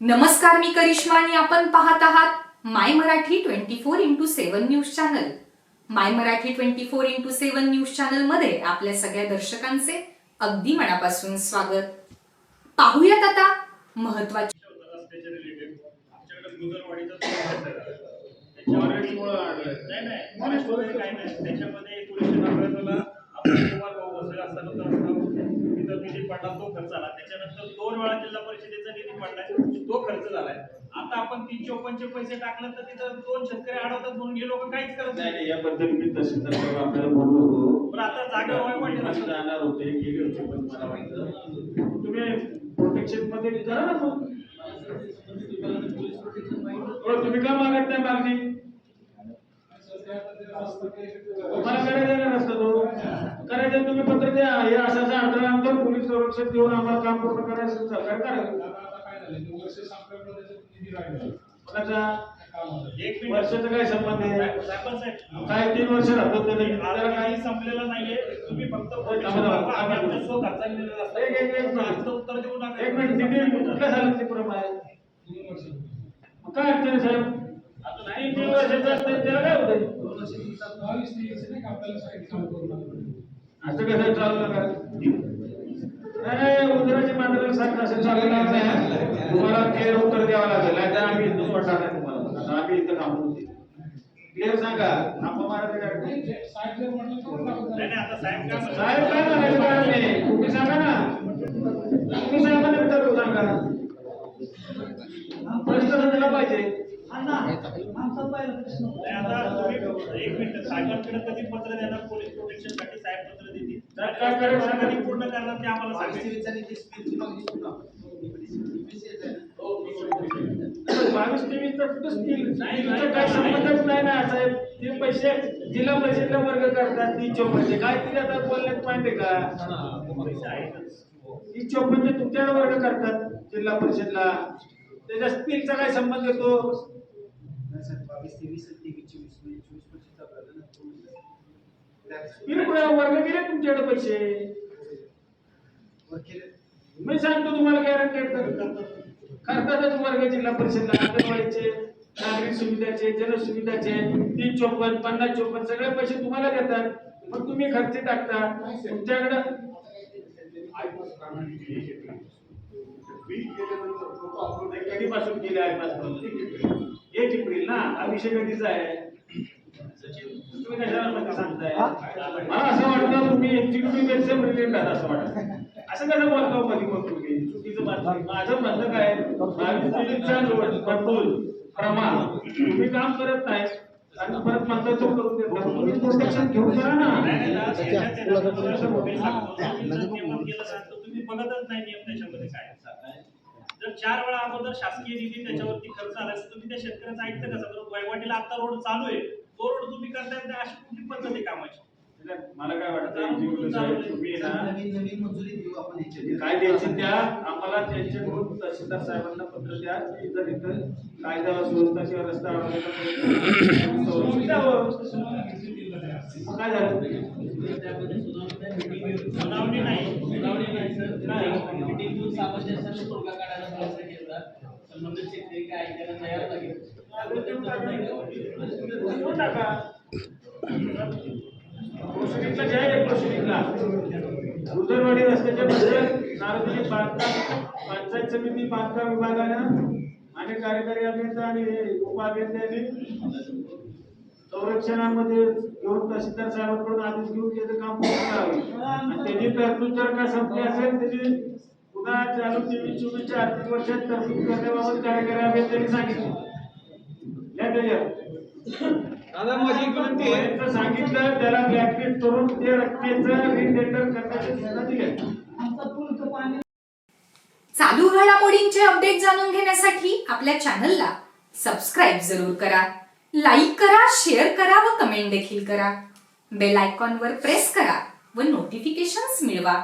नमस्कार मी करिश्मा आणि आपण पाहत आहात my Marathi twenty four into seven news channel my Marathi twenty four into seven news चॅनलमध्ये आपल्या सगळ्या दर्शकांचे अगदी मनापासून स्वागत पाहूयात आता महत्त्वाचे त्याच्यानंतर दोन वेळा जिल्हा परिषदेचा निधी पडलाय झालाय. आता आपण तीन चौपनचे पैसे टाकलं तर तिथं दोन शेतकरी अडवतात म्हणून हे लोक काहीच करत नाही नाही नाही याबद्दल मी तहसीलदार साहेब आपल्याला बोललो होतो. पण आता जागा वाढली असं जाणार होते गेले होते पण मला वाटतं तुम्ही प्रोटेक्शनमध्ये करा ना मग. हो, तुम्ही का मागत नाही मागणी? मला करायचं नाही रस्ता तो? करायचं तुम्ही पत्र द्या. हे असं अडथळा आणतो पोलीस संरक्षण देऊन आम्हाला काम पूर्ण करायचं सहकार्य करा. कोणाचा एक वर्षाचा काय संबंध आहे? काय तीन वर्ष राहतो काही संपलेलं नाहीये. तुम्ही फक्त उत्तर देऊ नका. एक मिनिट. किती कुठल्या झालं ते पुरं आहे काय अडचण साहेब? आता नाही. तीन वर्षाचं असतं. त्याला काय होतंय? असं कसं चालू नका सारखं असं चालणार नाही तुम्हाला क्लिअर उत्तर द्यावं लागेल. नाही तर आम्ही इथं सोडणार नाही तुम्हाला. आता आम्ही इथं थांबून क्लिअर सांगा. थांबा मारायचं काय नाही, नाही, आता साहेब काय म्हणतात? साहेब काय म्हणायचं कारण नाही. तुम्ही सांगा ना तुम्ही साहेबांना विचारू सांगा प्रश्न दिला पाहिजे नाही, आता तुम्ही एक मिनिट साहेबांकडे कधी पत्र देणार पोलीस प्रोटेक्शनसाठी साहेब पत्र देतील कधी पूर्ण करणार ते आम्हाला बावीस तेवीस काय संबंधच नाही ना साहेब ते पैसे जिल्हा परिषदला वर्ग करतात ती चौपनचे काय ती आता बोलण्यात माहिती का पैसे ती चौपनचे तुमच्याकडे वर्ग करतात जिल्हा परिषदला त्याच्या स्पीलचा काय संबंध येतो वर्ग तुमच्याकडे पैसे? मी सांगतो तुम्हाला गॅरंटेड करतातच वर्ग जिल्हा परिषदला अंगणवाडीचे नागरिक सुविधाचे जनसुविधाचे तीन चोपन्न पन्नास चोपन्न सगळे पैसे तुम्हाला देतात. मग तुम्ही खर्च टाकता. तुमच्याकडे कधीपासून केले आहे पासून एक एप्रिल ना हा विषय कधीचा आहे तुम्ही कशाला मला सांगताय मला असं वाटतं तुम्ही एक्झिक्युटिव्ह रिलेटेड असं वाटतं असं कसं बोलतो कधी मग तुम्ही चुकीचं बातमी माझं म्हणणं काय बावीस तेवीसचा लोड कंट्रोल प्रमाण तुम्ही काम करत नाही आणि परत म्हणता तो करून देत नाही. तुम्ही प्रोटेक्शन घेऊन करा ना बघतच नाही नियम त्याच्यामध्ये काय. जर चार वेळा अगोदर शासकीय निधी त्याच्यावरती खर्च आला तर तुम्ही त्या शेतकऱ्याचं ऐकतं कसं तर वयवाटीला आता रोड चालू आहे. तो रोड तुम्ही करताय तर अशी कुठली पद्धत आहे कामाची मला काय वाटतं तुम्ही ना नवीन नवीन मंजुरी देऊ आपण याच्यात. काय द्यायचे त्या? आम्हाला त्यांच्याकडून तहसीलदार साहेबांना पत्र द्या. की जर इथं कायदा सुव्यवस्था किंवा रस्ता काय झालं सुनावणी नाही सुनावणी नाही सर नाही. मीटिंग घेऊन तोडगा काढायचा प्रयत्न केला संबंधित शेतकरी काय ऐकायला तयार नाही गुजरवाडी रस्त्याच्या बद्दल सार्वजनिक बांधकाम पंचायत समिती बांधकाम विभागानं आणि कार्यकारी अभियंता आणि उपअभियंत्यांनी संरक्षणामध्ये घेऊन तहसीलदार साहेबांकडून आदेश घेऊन त्याचं काम पूर्ण करावे. आणि त्याची तरतूद जर का संपली असेल त्याची चालू तेवीस चोवीसच्या आर्थिक वर्षात तरतूद करण्याबाबत कार्यकारी अभियंत्यांनी सांगितलं. या त्याच्यात दादा माझी एक विनंती आहे. त्यांचं सांगितलं त्याला ब्लॅकलिस्ट करून ते रकमेचं रिटेंडर करण्याचे सूचना दिल्या चालू घडामोडींचे अपडेट जाणून घेण्यासाठी आपल्या चॅनलला सबस्क्राईब जरूर करा. लाईक करा शेअर करा व कमेंट देखील करा. बेल आयकॉनवर प्रेस करा व नोटिफिकेशन्स मिळवा.